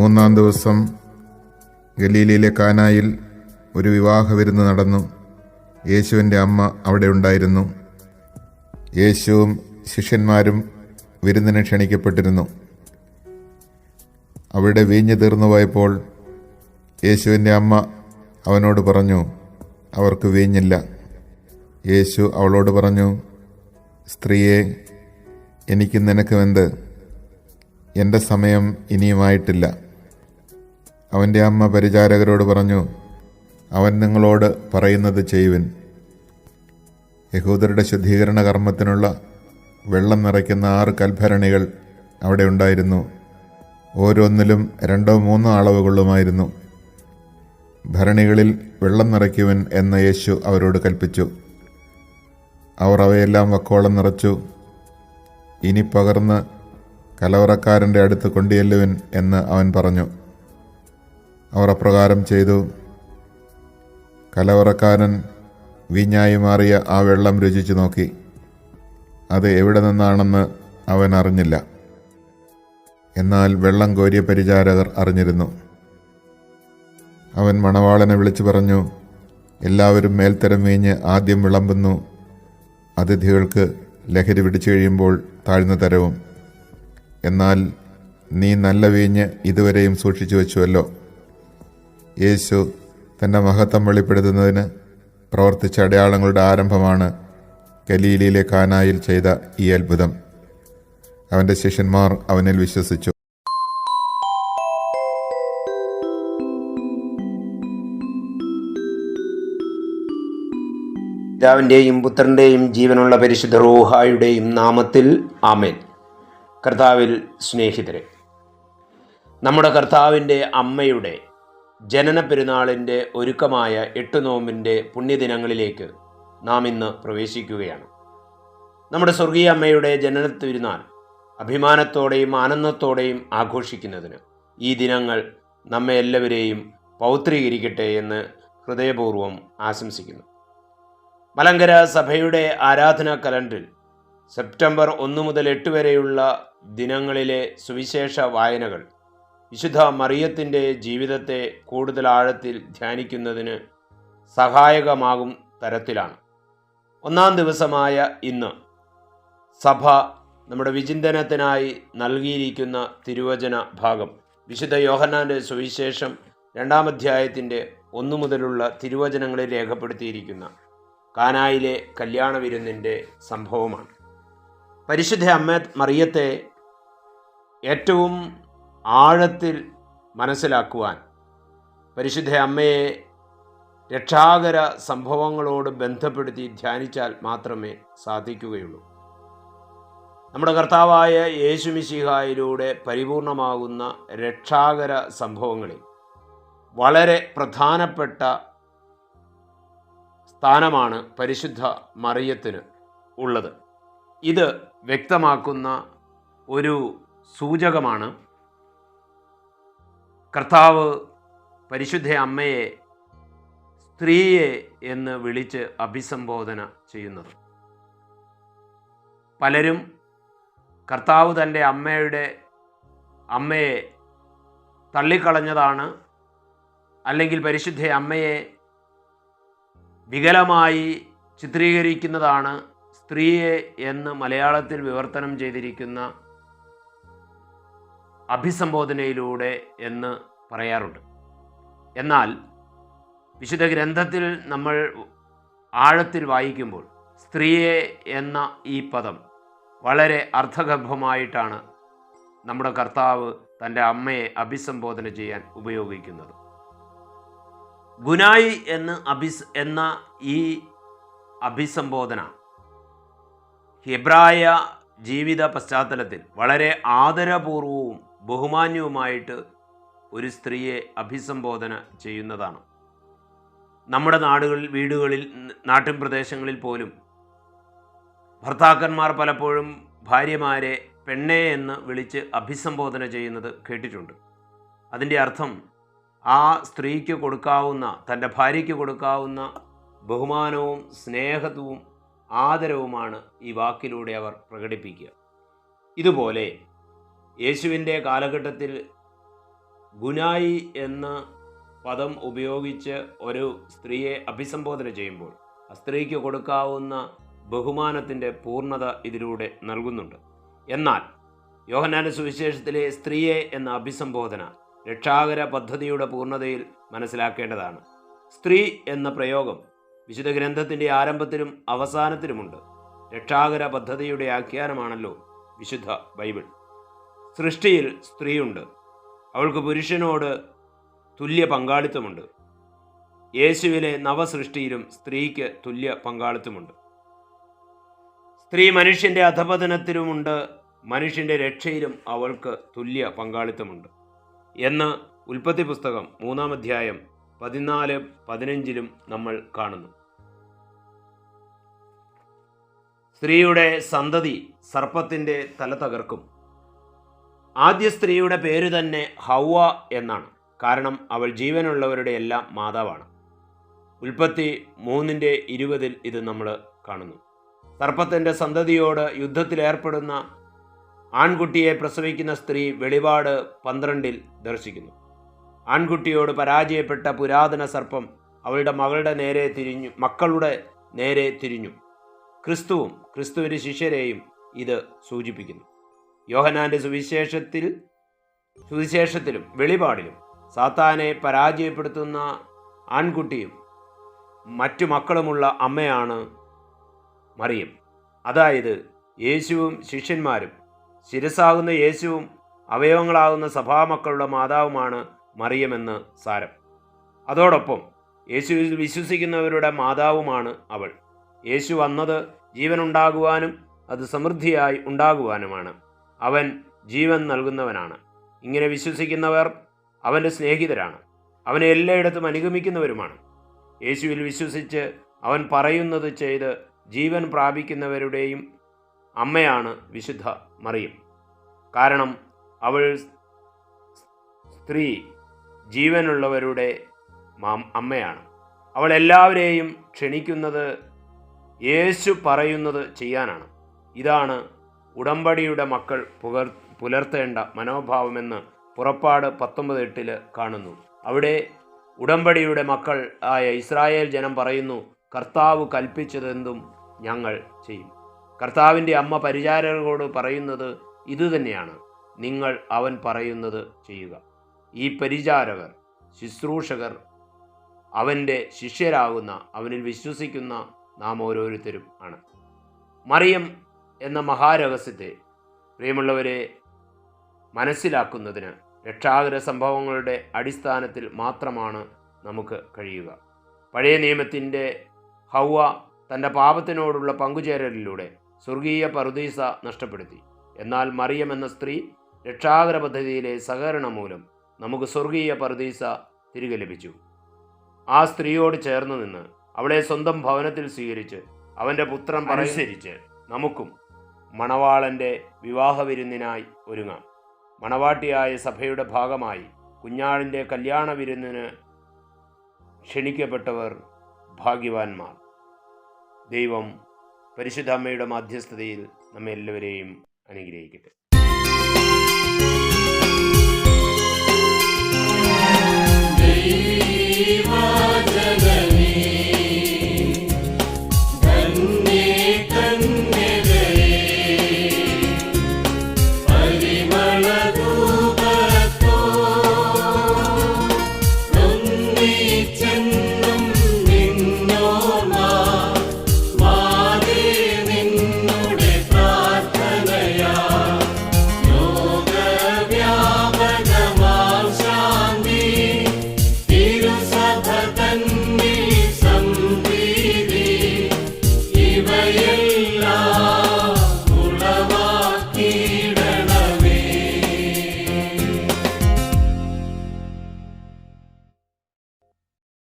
മൂന്നാം ദിവസം ഗലീലയിലെ കാനായിൽ ഒരു വിവാഹ വിരുന്ന് നടന്നു. യേശുവിന്റെ അമ്മ അവിടെ ഉണ്ടായിരുന്നു. യേശുവും ശിഷ്യന്മാരും വിരുന്നിന് ക്ഷണിക്കപ്പെട്ടിരുന്നു. അവിടെ വീഞ്ഞു തീർന്നു പോയപ്പോൾ യേശുവിന്റെ അമ്മ അവനോട് പറഞ്ഞു അവർക്ക് വീഞ്ഞില്ല. യേശു അവളോട് പറഞ്ഞു സ്ത്രീയെ എനിക്ക് നിനക്കുമെന്ത്? എന്റെ സമയം ഇനിയുമായിട്ടില്ല. അവന്റെ അമ്മ പരിചാരകരോട് പറഞ്ഞു അവൻ നിങ്ങളോട് പറയുന്നത് ചെയ്യുവിൻ. യഹൂദരുടെ ശുദ്ധീകരണ കർമ്മത്തിനുള്ള വെള്ളം നിറയ്ക്കുന്ന ആറ് കൽഭരണികൾ അവിടെ ഉണ്ടായിരുന്നു. ഓരോന്നിലും രണ്ടോ മൂന്നോ അളവ് കൊള്ളുമായിരുന്നു ഭരണികളിൽ വെള്ളം നിറയ്ക്കുവൻ എന്ന് യേശു അവരോട് കൽപ്പിച്ചു. അവർ അവയെല്ലാം വക്കോളം നിറച്ചു. ഇനി പകർന്ന് കലവറക്കാരന്റെ അടുത്ത് കൊണ്ടുചെല്ലുവൻ എന്ന് അവൻ പറഞ്ഞു. അവർ അപ്രകാരം ചെയ്തു. കലവറക്കാരൻ വീഞ്ഞായി മാറിയ ആ വെള്ളം രുചിച്ചു നോക്കി. അത് എവിടെ നിന്നാണെന്ന് അവൻ അറിഞ്ഞില്ല. എന്നാൽ വെള്ളം കോരിയ പരിചാരകർ അറിഞ്ഞിരുന്നു. അവൻ മണവാളനെ വിളിച്ചു പറഞ്ഞു എല്ലാവരും മേൽത്തരം വീഞ്ഞ് ആദ്യം വിളമ്പുന്നു. അതിഥികൾക്ക് ലഹരി പിടിച്ചു കഴിയുമ്പോൾ താഴ്ന്ന തരവും. എന്നാൽ നീ നല്ല വീഞ്ഞ് ഇതുവരെയും സൂക്ഷിച്ചു വെച്ചുവല്ലോ. യേശു തന്റെ മഹത്വം വെളിപ്പെടുത്തുന്നതിന് പ്രവർത്തിച്ച അടയാളങ്ങളുടെ ആരംഭമാണ് ഗലീലയിലെ കാനായിൽ ചെയ്ത ഈ അത്ഭുതം. അവന്റെ ശിഷ്യന്മാർ അവനിൽ വിശ്വസിച്ചു. പിതാവിന്റെയും പുത്രന്റെയും ജീവനുള്ള പരിശുദ്ധ റൂഹായുടെയും നാമത്തിൽ ആമേൻ. കർത്താവിൽ സ്നേഹിതരെ നമ്മുടെ കർത്താവിന്റെ അമ്മയുടെ ജനന പെരുന്നാളിന്റെ ഒരുക്കമായ എട്ട് നോമ്പിന്റെ പുണ്യദിനങ്ങളിലേക്ക് നാം ഇന്ന് പ്രവേശിക്കുകയാണ്. നമ്മുടെ സ്വർഗീയ അമ്മയുടെ ജനന തിരുനാൾ അഭിമാനത്തോടെയും ആനന്ദത്തോടെയും ആഘോഷിക്കുന്നതിന് ഈ ദിനങ്ങൾ നമ്മെ എല്ലാവരെയും പൗത്രീകരിക്കട്ടെ എന്ന് ഹൃദയപൂർവം ആശംസിക്കുന്നു. മലങ്കര സഭയുടെ ആരാധനാ കലണ്ടറിൽ സെപ്റ്റംബർ ഒന്ന് മുതൽ എട്ട് വരെയുള്ള ദിനങ്ങളിലെ സുവിശേഷ വായനകൾ വിശുദ്ധ മറിയത്തിന്റെ ജീവിതത്തെ കൂടുതൽ ആഴത്തിൽ ധ്യാനിക്കുന്നതിന് സഹായകമാകും തരത്തിലാണ്. ഒന്നാം ദിവസമായ ഇന്ന് സഭ നമ്മുടെ വിചിന്തനത്തിനായി നൽകിയിരിക്കുന്ന തിരുവചന ഭാഗം. വിശുദ്ധ യോഹന്നാന്റെ സുവിശേഷം രണ്ടാം അധ്യായത്തിന്റെ ഒന്നു മുതലുള്ള തിരുവചനങ്ങളിൽ രേഖപ്പെടുത്തിയിരിക്കുന്ന കാനായിലെ കല്യാണ വിരുന്നിന്റെ സംഭവമാണ്. പരിശുദ്ധ അമ്മ മറിയത്തെ ഏറ്റവും ആഴത്തിൽ മനസ്സിലാക്കുവാൻ പരിശുദ്ധ അമ്മയെ രക്ഷാകര സംഭവങ്ങളോട് ബന്ധപ്പെടുത്തി ധ്യാനിച്ചാൽ മാത്രമേ സാധിക്കുകയുള്ളൂ. നമ്മുടെ കർത്താവായ യേശുമിശിഹായിലൂടെ പരിപൂർണമാകുന്ന രക്ഷാകര സംഭവങ്ങളിൽ വളരെ പ്രധാനപ്പെട്ട സ്ഥാനമാണ് പരിശുദ്ധ മറിയത്തിന് ഉള്ളത്. ഇത് വ്യക്തമാക്കുന്ന ഒരു സൂചകമാണ് കർത്താവ് പരിശുദ്ധ അമ്മയെ സ്ത്രീയെ എന്ന് വിളിച്ച് അഭിസംബോധന ചെയ്യുന്നത്. പലരും കർത്താവ് തന്റെ അമ്മയുടെ അമ്മയെ തള്ളിക്കളഞ്ഞതാണ് അല്ലെങ്കിൽ പരിശുദ്ധ അമ്മയെ വികലമായി ചിത്രീകരിക്കുന്നതാണ് സ്ത്രീയെ എന്ന് മലയാളത്തിൽ വിവർത്തനം ചെയ്തിരിക്കുന്ന അഭിസംബോധനയിലൂടെ എന്ന് പറയാറുണ്ട്. എന്നാൽ വിശുദ്ധ ഗ്രന്ഥത്തിൽ നമ്മൾ ആഴത്തിൽ വായിക്കുമ്പോൾ സ്ത്രീയെ എന്ന ഈ പദം വളരെ അർത്ഥഗർഭമായിട്ടാണ് നമ്മുടെ കർത്താവ് തന്റെ അമ്മയെ അഭിസംബോധന ചെയ്യാൻ ഉപയോഗിക്കുന്നത്. ഗുനായി എന്ന് അഭിസ് എന്ന ഈ അഭിസംബോധന ഹെബ്രായ ജീവിത പശ്ചാത്തലത്തിൽ വളരെ ആദരപൂർവവും ബഹുമാന്യവുമായിട്ട് ഒരു സ്ത്രീയെ അഭിസംബോധന ചെയ്യുന്നതാണ്. നമ്മുടെ നാടുകളിൽ വീടുകളിൽ നാട്ടിൻ പ്രദേശങ്ങളിൽ പോലും ഭർത്താക്കന്മാർ പലപ്പോഴും ഭാര്യമാരെ പെണ്ണെ എന്ന് വിളിച്ച് അഭിസംബോധന ചെയ്യുന്നത് കേട്ടിട്ടുണ്ട്. അതിന്റെ അർത്ഥം ആ സ്ത്രീക്ക് കൊടുക്കാവുന്ന തന്റെ ഭാര്യയ്ക്ക് കൊടുക്കാവുന്ന ബഹുമാനവും സ്നേഹത്വവും ആദരവുമാണ് ഈ വാക്കിലൂടെ അവർ പ്രകടിപ്പിക്കുക. ഇതുപോലെ യേശുവിന്റെ കാലഘട്ടത്തിൽ ഗുനായി എന്ന പദം ഉപയോഗിച്ച് ഒരു സ്ത്രീയെ അഭിസംബോധന ചെയ്യുമ്പോൾ ആ സ്ത്രീക്ക് കൊടുക്കാവുന്ന ബഹുമാനത്തിന്റെ പൂർണത ഇതിലൂടെ നൽകുന്നുണ്ട്. എന്നാൽ യോഹനാന സുവിശേഷത്തിലെ സ്ത്രീയെ എന്ന അഭിസംബോധന രക്ഷാകര പദ്ധതിയുടെ പൂർണതയിൽ മനസ്സിലാക്കേണ്ടതാണ്. സ്ത്രീ എന്ന പ്രയോഗം വിശുദ്ധ ഗ്രന്ഥത്തിന്റെ ആരംഭത്തിലും അവസാനത്തിലുമുണ്ട്. രക്ഷാകര പദ്ധതിയുടെ ആഖ്യാനമാണല്ലോ വിശുദ്ധ ബൈബിൾ. സൃഷ്ടിയിൽ സ്ത്രീയുണ്ട്. അവൾക്ക് പുരുഷനോട് തുല്യ പങ്കാളിത്തമുണ്ട്. യേശുവിലെ നവസൃഷ്ടിയിലും സ്ത്രീക്ക് തുല്യ പങ്കാളിത്തമുണ്ട്. സ്ത്രീ മനുഷ്യന്റെ അധപതനത്തിലുമുണ്ട് മനുഷ്യന്റെ രക്ഷയിലും അവൾക്ക് തുല്യ പങ്കാളിത്തമുണ്ട്. എന്ന് ഉൽപ്പത്തി പുസ്തകം മൂന്നാം അധ്യായം പതിനാല് പതിനഞ്ചിലും നമ്മൾ കാണുന്നു. സ്ത്രീയുടെ സന്തതി സർപ്പത്തിന്റെ തല തകർക്കും. ആദ്യ സ്ത്രീയുടെ പേര് തന്നെ ഹൗവ എന്നാണ്. കാരണം അവൾ ജീവനുള്ളവരുടെ എല്ലാം മാതാവാണ്. ഉൽപ്പത്തി മൂന്നിന്റെ ഇരുപതിൽ ഇത് നമ്മൾ കാണുന്നു. സർപ്പത്തിന്റെ സന്തതിയോട് യുദ്ധത്തിലേർപ്പെടുന്ന ആൺകുട്ടിയെ പ്രസവിക്കുന്ന സ്ത്രീ വെളിപാട് പന്ത്രണ്ടിൽ ദർശിക്കുന്നു. ആൺകുട്ടിയോട് പരാജയപ്പെട്ട പുരാതന സർപ്പം അവളുടെ മകളുടെ നേരെ തിരിഞ്ഞു മക്കളുടെ നേരെ തിരിഞ്ഞു. ക്രിസ്തുവും ക്രിസ്തുവിന്റെ ശിഷ്യരെയും ഇത് സൂചിപ്പിക്കുന്നു. യോഹനാന്റെ സുവിശേഷത്തിൽ സുവിശേഷത്തിലും വെളിപാടിലും സാത്താനെ പരാജയപ്പെടുത്തുന്ന ആൺകുട്ടിയും മറ്റു മക്കളുമുള്ള അമ്മയാണ് മറിയം. അതായത് യേശുവും ശിഷ്യന്മാരും ശിരസാകുന്ന യേശുവും അവയവങ്ങളാകുന്ന സഭാമക്കളുടെ മാതാവുമാണ് മറിയമെന്ന് സാരം. അതോടൊപ്പം യേശുവിൽ വിശ്വസിക്കുന്നവരുടെ മാതാവുമാണ് അവൾ. യേശു വന്നത് ജീവനുണ്ടാകുവാനും അത് സമൃദ്ധിയായി ഉണ്ടാകുവാനുമാണ്. അവൻ ജീവൻ നൽകുന്നവനാണ്. ഇങ്ങനെ വിശ്വസിക്കുന്നവർ അവന്റെ സ്നേഹിതരാണ്. അവനെ എല്ലായിടത്തും അനുഗമിക്കുന്നവരുമാണ്. യേശുവിൽ വിശ്വസിച്ച് അവൻ പറയുന്നത് ചെയ്ത് ജീവൻ പ്രാപിക്കുന്നവരുടെയും അമ്മയാണ് വിശുദ്ധ മറിയം. കാരണം അവൾ സ്ത്രീ ജീവനുള്ളവരുടെ അമ്മയാണ്. അവൾ എല്ലാവരെയും ക്ഷണിക്കുന്നത് യേശു പറയുന്നത് ചെയ്യാനാണ്. ഇതാണ് ഉടമ്പടിയുടെ മക്കൾ പുകർ പുലർത്തേണ്ട മനോഭാവമെന്ന് പുറപ്പാട് പത്തൊമ്പത് എട്ടിൽ കാണുന്നു. അവിടെ ഉടമ്പടിയുടെ മക്കൾ ആയ ഇസ്രായേൽ ജനം പറയുന്നു കർത്താവ് കൽപ്പിച്ചതെന്തും ഞങ്ങൾ ചെയ്യും. കർത്താവിന്റെ അമ്മ പരിചാരകരോട് പറയുന്നത് ഇതുതന്നെയാണ് നിങ്ങൾ അവൻ പറയുന്നത് ചെയ്യുക. ഈ പരിചാരകർ ശുശ്രൂഷകർ അവന്റെ ശിഷ്യരാകുന്ന അവനിൽ വിശ്വസിക്കുന്ന നാം ഓരോരുത്തരും ആണ്. മറിയം എന്ന മഹാരഹസ്യത്തെ പ്രിയമുള്ളവരെ മനസ്സിലാക്കുന്നതിന് രക്ഷാകര സംഭവങ്ങളുടെ അടിസ്ഥാനത്തിൽ മാത്രമാണ് നമുക്ക് കഴിയുക. പഴയ നിയമത്തിന്റെ ഹൗവ തന്റെ പാപത്തിനോടുള്ള പങ്കുചേരലിലൂടെ സ്വർഗീയ പറുദീസ നഷ്ടപ്പെടുത്തി. എന്നാൽ മറിയം എന്ന സ്ത്രീ രക്ഷാകര പദ്ധതിയിലെ സഹകരണം മൂലം നമുക്ക് സ്വർഗീയ പറുദീസ തിരികെ ലഭിച്ചു. ആ സ്ത്രീയോട് ചേർന്ന് നിന്ന് അവളെ സ്വന്തം ഭവനത്തിൽ സ്വീകരിച്ച് അവന്റെ പുത്രൻ അനുസരിച്ച്. നമുക്കും മണവാളന്റെ വിവാഹ വിരുന്നിനായി ഒരുങ്ങാം. മണവാട്ടിയായ സഭയുടെ ഭാഗമായി കുഞ്ഞാളിന്റെ കല്യാണ വിരുന്നിന് ക്ഷണിക്കപ്പെട്ടവർ ഭാഗ്യവാന്മാർ. ദൈവം പരിശുദ്ധാമ്മയുടെ മാധ്യസ്ഥതയിൽ നമ്മെല്ലാവരെയും അനുഗ്രഹിക്കട്ടെ.